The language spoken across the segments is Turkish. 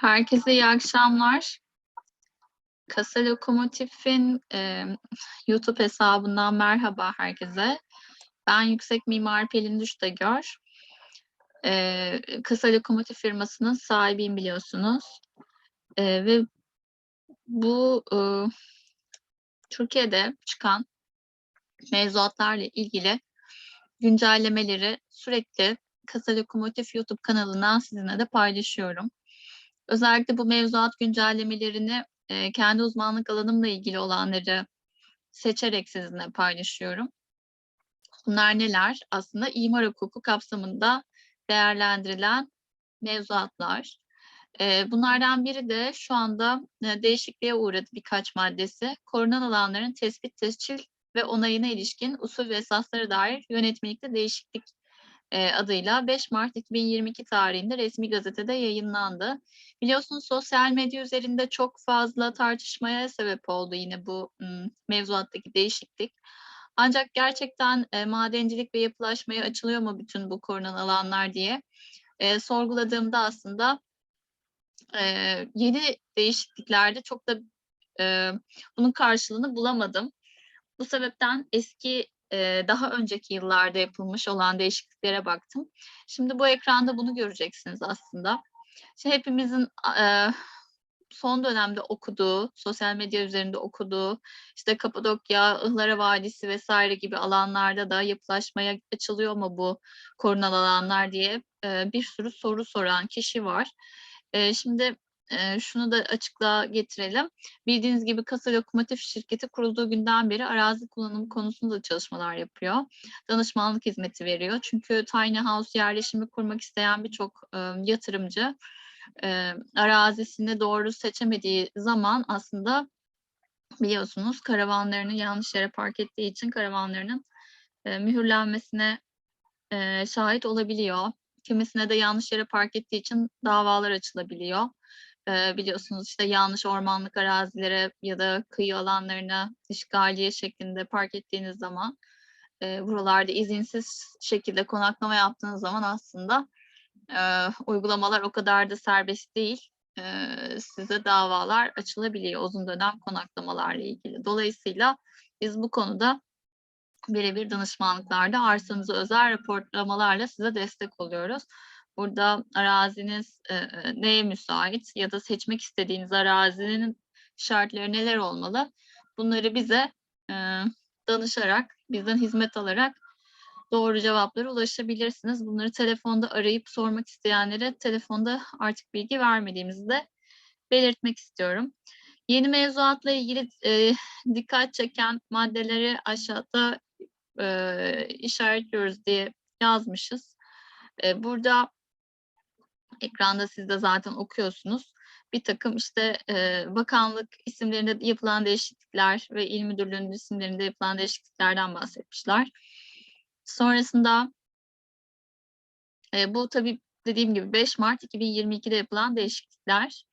Herkese iyi akşamlar. Kasa Lokomotif'in e, YouTube hesabından merhaba herkese. Ben Yüksek Mimar Pelin Düştegör. E, Kasa Lokomotif firmasının sahibiyim biliyorsunuz. E, ve bu e, Türkiye'de çıkan mevzuatlarla ilgili güncellemeleri sürekli Kasa Lokomotif YouTube kanalından sizinle de paylaşıyorum. Özellikle bu mevzuat güncellemelerini e, kendi uzmanlık alanımla ilgili olanları seçerek sizinle paylaşıyorum. Bunlar neler? Aslında imar hukuku kapsamında değerlendirilen mevzuatlar. E, bunlardan biri de şu anda e, değişikliğe uğradı birkaç maddesi. Korunan alanların tespit, tescil ve onayına ilişkin usul ve esaslara dair yönetmelikte değişiklik e, adıyla 5 Mart 2022 tarihinde resmi gazetede yayınlandı. Biliyorsunuz sosyal medya üzerinde çok fazla tartışmaya sebep oldu yine bu mevzuattaki değişiklik. Ancak gerçekten e, madencilik ve yapılaşmaya açılıyor mu bütün bu korunan alanlar diye e, sorguladığımda aslında e, yeni değişikliklerde çok da bunun karşılığını bulamadım. Bu sebepten eski daha önceki yıllarda yapılmış olan değişikliklere baktım. Şimdi bu ekranda bunu göreceksiniz aslında. Şimdi hepimizin son dönemde okuduğu, sosyal medya üzerinde okuduğu, işte Kapadokya, Ihlara Vadisi vesaire gibi alanlarda da yapılaşmaya açılıyor mu bu korunan alanlar diye bir sürü soru soran kişi var. Şimdi şunu da açıklığa getirelim. Bildiğiniz gibi Kasa Lokomotif şirketi kurulduğu günden beri arazi kullanımı konusunda çalışmalar yapıyor. Danışmanlık hizmeti veriyor. Çünkü tiny house yerleşimi kurmak isteyen birçok yatırımcı arazisini doğru seçemediği zaman aslında biliyorsunuz karavanlarını yanlış yere park ettiği için karavanlarının mühürlenmesine şahit olabiliyor. Kimisine de yanlış yere park ettiği için davalar açılabiliyor e, biliyorsunuz işte yanlış ormanlık arazilere ya da kıyı alanlarına işgaliye şeklinde park ettiğiniz zaman e, buralarda izinsiz şekilde konaklama yaptığınız zaman aslında e, uygulamalar o kadar da serbest değil. E, size davalar açılabiliyor uzun dönem konaklamalarla ilgili. Dolayısıyla biz bu konuda birebir danışmanlıklarda arsanızı özel raporlamalarla size destek oluyoruz. Burada araziniz e, neye müsait ya da seçmek istediğiniz arazinin şartları neler olmalı? Bunları bize e, danışarak, bizden hizmet alarak doğru cevaplara ulaşabilirsiniz. Bunları telefonda arayıp sormak isteyenlere telefonda artık bilgi vermediğimizi de belirtmek istiyorum. Yeni mevzuatla ilgili e, dikkat çeken maddeleri aşağıda e, işaretliyoruz diye yazmışız. E, burada Ekranda siz de zaten okuyorsunuz. Bir takım işte e, bakanlık isimlerinde yapılan değişiklikler ve il müdürlüğünün isimlerinde yapılan değişikliklerden bahsetmişler. Sonrasında e, bu tabii dediğim gibi 5 Mart 2022'de yapılan değişiklikler.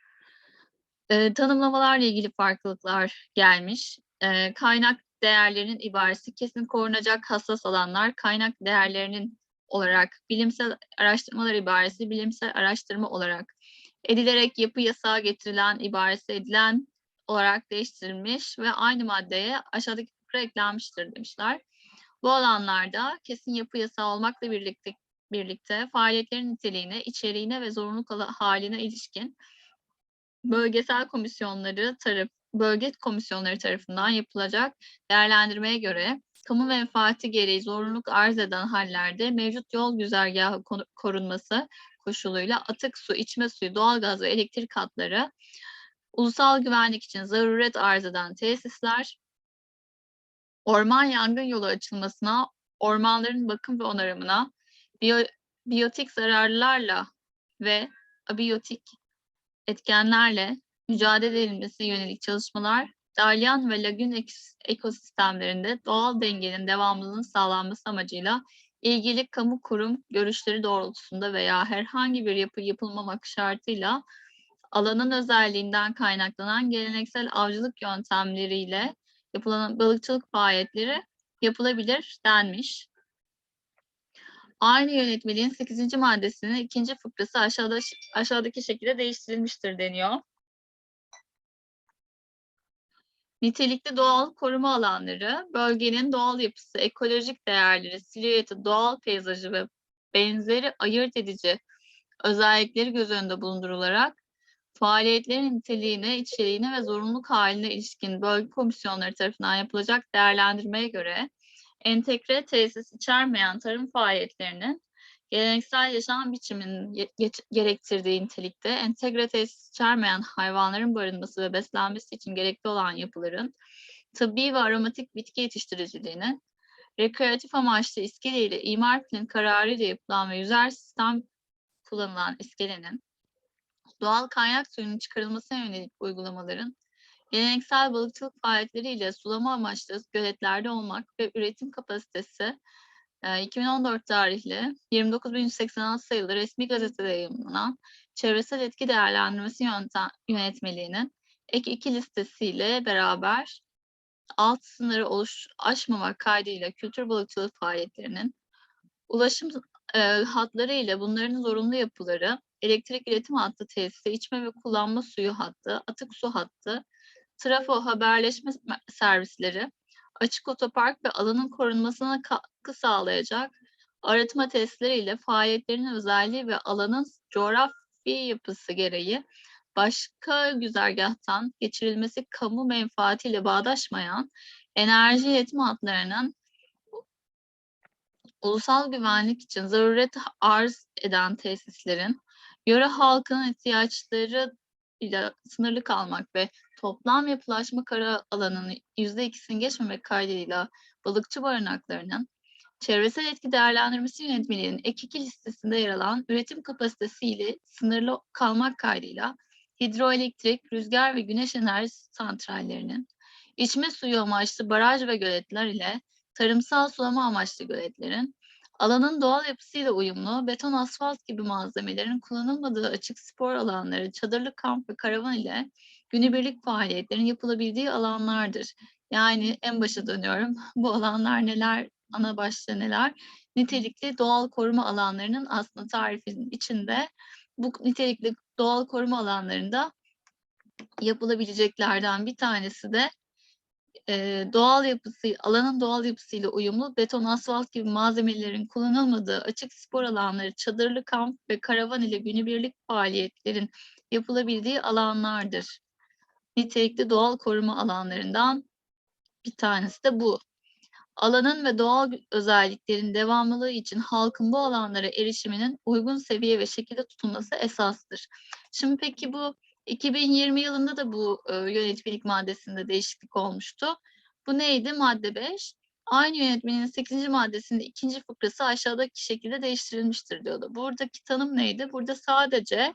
E, tanımlamalarla ilgili farklılıklar gelmiş. E, kaynak değerlerinin ibaresi kesin korunacak hassas alanlar, kaynak değerlerinin olarak bilimsel araştırmalar ibaresi bilimsel araştırma olarak edilerek yapı yasağı getirilen ibaresi edilen olarak değiştirilmiş ve aynı maddeye aşağıdaki fıkra eklenmiştir demişler. Bu alanlarda kesin yapı yasağı olmakla birlikte birlikte faaliyetlerin niteliğine, içeriğine ve zorunluluk haline ilişkin bölgesel komisyonları taraf, bölge komisyonları tarafından yapılacak değerlendirmeye göre kamu menfaati gereği zorunluluk arz eden hallerde mevcut yol güzergahı korunması koşuluyla atık su, içme suyu, doğalgaz ve elektrik hatları, ulusal güvenlik için zaruret arz eden tesisler, orman yangın yolu açılmasına, ormanların bakım ve onarımına, biyo, biyotik zararlarla ve abiyotik etkenlerle mücadele edilmesi yönelik çalışmalar dalyan ve lagün ekosistemlerinde doğal dengenin devamlılığının sağlanması amacıyla ilgili kamu kurum görüşleri doğrultusunda veya herhangi bir yapı yapılmamak şartıyla alanın özelliğinden kaynaklanan geleneksel avcılık yöntemleriyle yapılan balıkçılık faaliyetleri yapılabilir denmiş. Aynı yönetmeliğin 8. maddesinin ikinci fıkrası aşağıda aşağıdaki şekilde değiştirilmiştir deniyor. Nitelikli doğal koruma alanları, bölgenin doğal yapısı, ekolojik değerleri, silüeti, doğal peyzajı ve benzeri ayırt edici özellikleri göz önünde bulundurularak faaliyetlerin niteliğine, içeriğine ve zorunluluk haline ilişkin bölge komisyonları tarafından yapılacak değerlendirmeye göre entegre tesis içermeyen tarım faaliyetlerinin geleneksel yaşam biçiminin gerektirdiği nitelikte entegre tesis içermeyen hayvanların barınması ve beslenmesi için gerekli olan yapıların tıbbi ve aromatik bitki yetiştiriciliğinin rekreatif amaçlı iskele ile imar planı kararı ile yapılan ve yüzer sistem kullanılan iskelenin doğal kaynak suyunun çıkarılmasına yönelik uygulamaların geleneksel balıkçılık faaliyetleriyle sulama amaçlı göletlerde olmak ve üretim kapasitesi 2014 tarihli 29.186 sayılı resmi gazetede yayınlanan çevresel etki değerlendirmesi yöntem, yönetmeliğinin ek 2 listesiyle beraber alt sınırı oluş, aşmamak kaydıyla kültür balıkçılığı faaliyetlerinin ulaşım e, hatları ile bunların zorunlu yapıları, elektrik iletim hattı tesisi, içme ve kullanma suyu hattı, atık su hattı, trafo haberleşme servisleri, açık otopark ve alanın korunmasına katkı sağlayacak arıtma testleriyle faaliyetlerinin özelliği ve alanın coğrafi yapısı gereği başka güzergahtan geçirilmesi kamu menfaatiyle bağdaşmayan enerji iletim hatlarının ulusal güvenlik için zaruret arz eden tesislerin yöre halkının ihtiyaçları ile sınırlı kalmak ve toplam yapılaşma kara alanının yüzde ikisini geçmemek kaydıyla balıkçı barınaklarının çevresel etki değerlendirmesi yönetmeliğinin ek 2 listesinde yer alan üretim kapasitesiyle sınırlı kalmak kaydıyla hidroelektrik, rüzgar ve güneş enerjisi santrallerinin içme suyu amaçlı baraj ve göletler ile tarımsal sulama amaçlı göletlerin alanın doğal yapısıyla uyumlu beton asfalt gibi malzemelerin kullanılmadığı açık spor alanları, çadırlı kamp ve karavan ile günübirlik faaliyetlerin yapılabildiği alanlardır. Yani en başa dönüyorum. Bu alanlar neler, ana başlığı neler? Nitelikli doğal koruma alanlarının aslında tarifinin içinde bu nitelikli doğal koruma alanlarında yapılabileceklerden bir tanesi de e, doğal yapısı, alanın doğal yapısıyla uyumlu beton, asfalt gibi malzemelerin kullanılmadığı açık spor alanları, çadırlı kamp ve karavan ile günübirlik faaliyetlerin yapılabildiği alanlardır. Nitelikli doğal koruma alanlarından bir tanesi de bu. Alanın ve doğal özelliklerin devamlılığı için halkın bu alanlara erişiminin uygun seviye ve şekilde tutulması esastır. Şimdi peki bu 2020 yılında da bu e, yönetmelik maddesinde değişiklik olmuştu. Bu neydi? Madde 5. Aynı yönetmenin 8. maddesinde ikinci fıkrası aşağıdaki şekilde değiştirilmiştir diyordu. Buradaki tanım neydi? Burada sadece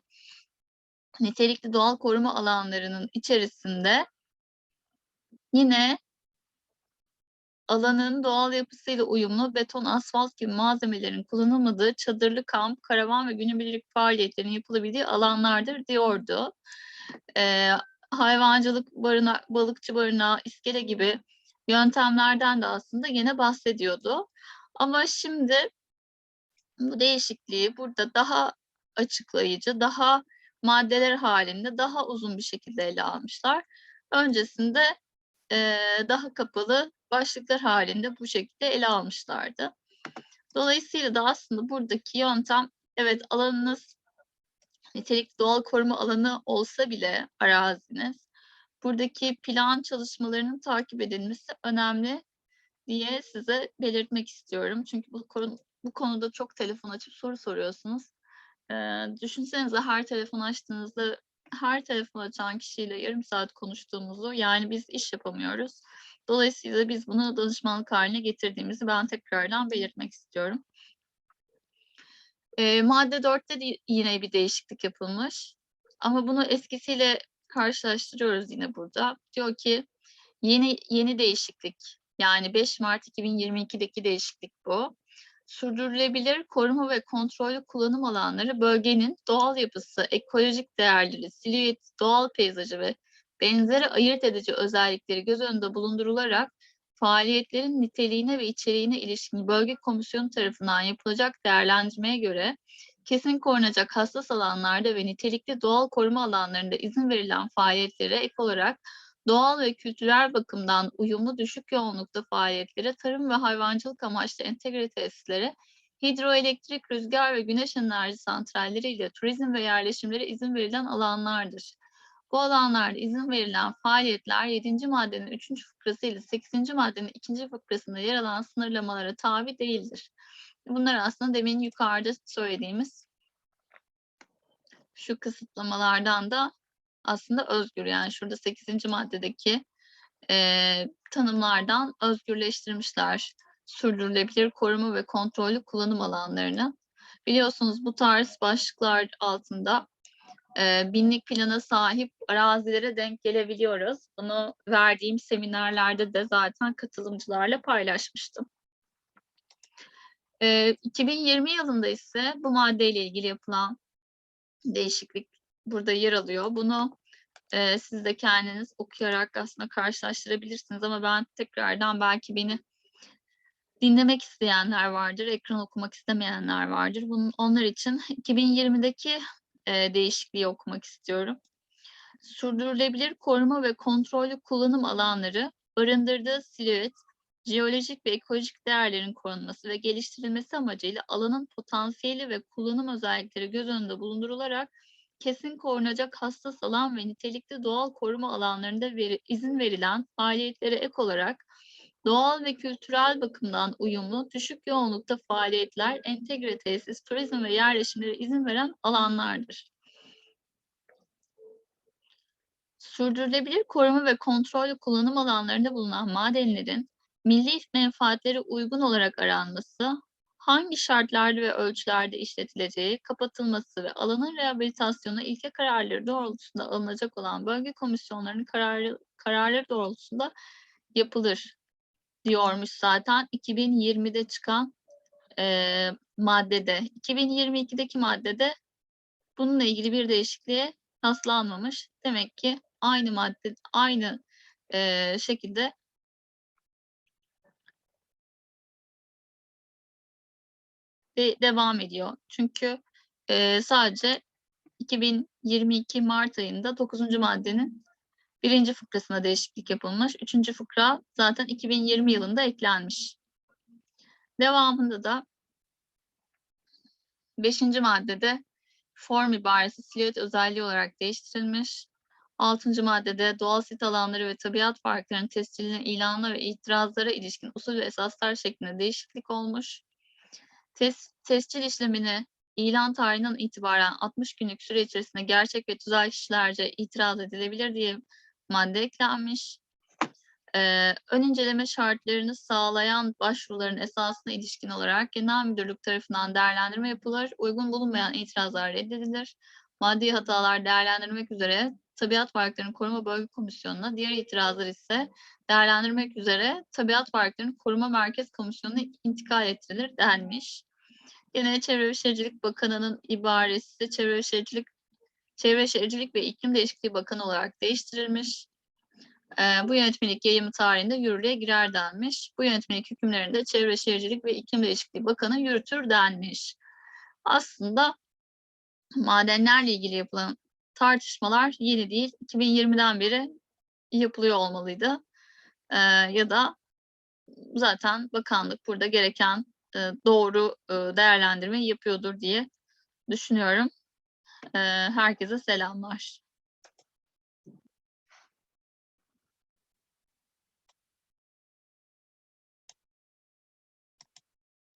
nitelikli doğal koruma alanlarının içerisinde yine alanın doğal yapısıyla uyumlu beton, asfalt gibi malzemelerin kullanılmadığı çadırlı kamp, karavan ve günübirlik faaliyetlerin yapılabildiği alanlardır diyordu. Ee, hayvancılık, barınak, balıkçı barınağı, iskele gibi yöntemlerden de aslında yine bahsediyordu. Ama şimdi bu değişikliği burada daha açıklayıcı, daha maddeler halinde daha uzun bir şekilde ele almışlar. Öncesinde e, daha kapalı başlıklar halinde bu şekilde ele almışlardı. Dolayısıyla da aslında buradaki yöntem evet alanınız nitelikli doğal koruma alanı olsa bile araziniz buradaki plan çalışmalarının takip edilmesi önemli diye size belirtmek istiyorum. Çünkü bu, konu, bu konuda çok telefon açıp soru soruyorsunuz. Düşünsenize her telefon açtığınızda her telefon açan kişiyle yarım saat konuştuğumuzu yani biz iş yapamıyoruz. Dolayısıyla biz bunu danışmanlık haline getirdiğimizi ben tekrardan belirtmek istiyorum. E, madde 4'te de yine bir değişiklik yapılmış. Ama bunu eskisiyle karşılaştırıyoruz yine burada. Diyor ki yeni yeni değişiklik yani 5 Mart 2022'deki değişiklik bu. Sürdürülebilir koruma ve kontrollü kullanım alanları bölgenin doğal yapısı, ekolojik değerleri, silüeti, doğal peyzajı ve benzeri ayırt edici özellikleri göz önünde bulundurularak faaliyetlerin niteliğine ve içeriğine ilişkin bölge komisyonu tarafından yapılacak değerlendirmeye göre kesin korunacak hassas alanlarda ve nitelikli doğal koruma alanlarında izin verilen faaliyetlere ek olarak doğal ve kültürel bakımdan uyumlu düşük yoğunlukta faaliyetlere, tarım ve hayvancılık amaçlı entegre tesislere, hidroelektrik, rüzgar ve güneş enerji santralleri ile turizm ve yerleşimlere izin verilen alanlardır. Bu alanlarda izin verilen faaliyetler 7. maddenin 3. fıkrası ile 8. maddenin 2. fıkrasında yer alan sınırlamalara tabi değildir. Bunlar aslında demin yukarıda söylediğimiz şu kısıtlamalardan da aslında özgür. Yani şurada 8. maddedeki e, tanımlardan özgürleştirmişler sürdürülebilir koruma ve kontrollü kullanım alanlarını. Biliyorsunuz bu tarz başlıklar altında e, binlik plana sahip arazilere denk gelebiliyoruz. Bunu verdiğim seminerlerde de zaten katılımcılarla paylaşmıştım. E, 2020 yılında ise bu maddeyle ilgili yapılan değişiklik burada yer alıyor. Bunu e, siz de kendiniz okuyarak aslında karşılaştırabilirsiniz ama ben tekrardan belki beni dinlemek isteyenler vardır, ekran okumak istemeyenler vardır. Bunun onlar için 2020'deki e, değişikliği okumak istiyorum. Sürdürülebilir koruma ve kontrollü kullanım alanları barındırdığı silüet, jeolojik ve ekolojik değerlerin korunması ve geliştirilmesi amacıyla alanın potansiyeli ve kullanım özellikleri göz önünde bulundurularak kesin korunacak hassas alan ve nitelikli doğal koruma alanlarında veri, izin verilen faaliyetlere ek olarak doğal ve kültürel bakımdan uyumlu, düşük yoğunlukta faaliyetler, entegre tesis, turizm ve yerleşimlere izin veren alanlardır. Sürdürülebilir koruma ve kontrollü kullanım alanlarında bulunan madenlerin milli menfaatlere uygun olarak aranması, hangi şartlarda ve ölçülerde işletileceği, kapatılması ve alanın rehabilitasyonu ilke kararları doğrultusunda alınacak olan bölge komisyonlarının kararı, kararları doğrultusunda yapılır diyormuş zaten 2020'de çıkan e, maddede. 2022'deki maddede bununla ilgili bir değişikliğe rastlanmamış. Demek ki aynı madde, aynı e, şekilde de devam ediyor. Çünkü e, sadece 2022 Mart ayında 9. maddenin birinci fıkrasına değişiklik yapılmış. Üçüncü fıkra zaten 2020 yılında eklenmiş. Devamında da beşinci maddede form ibaresi silüet özelliği olarak değiştirilmiş. Altıncı maddede doğal sit alanları ve tabiat farklarının tescilline, ilanla ve itirazlara ilişkin usul ve esaslar şeklinde değişiklik olmuş. Tes, tescil işlemini ilan tarihinden itibaren 60 günlük süre içerisinde gerçek ve tüzel kişilerce itiraz edilebilir diye madde eklenmiş. Ee, ön inceleme şartlarını sağlayan başvuruların esasına ilişkin olarak genel müdürlük tarafından değerlendirme yapılır. Uygun bulunmayan itirazlar reddedilir. Maddi hatalar değerlendirmek üzere Tabiat Varlıklarını Koruma Bölge Komisyonu'na, diğer itirazlar ise değerlendirmek üzere Tabiat Varlıklarını Koruma Merkez Komisyonu'na intikal ettirilir denmiş. Yine Çevre ve Şehircilik Bakanı'nın ibaresi Çevre ve Şehircilik Çevre Şehircilik ve İklim Değişikliği Bakanı olarak değiştirilmiş. E, bu yönetmelik yayımı tarihinde yürürlüğe girer denmiş. Bu yönetmelik hükümlerinde Çevre Şehircilik ve İklim Değişikliği Bakanı yürütür denmiş. Aslında madenlerle ilgili yapılan tartışmalar yeni değil. 2020'den beri yapılıyor olmalıydı. E, ya da zaten bakanlık burada gereken doğru e, değerlendirme yapıyordur diye düşünüyorum. Herkese selamlar.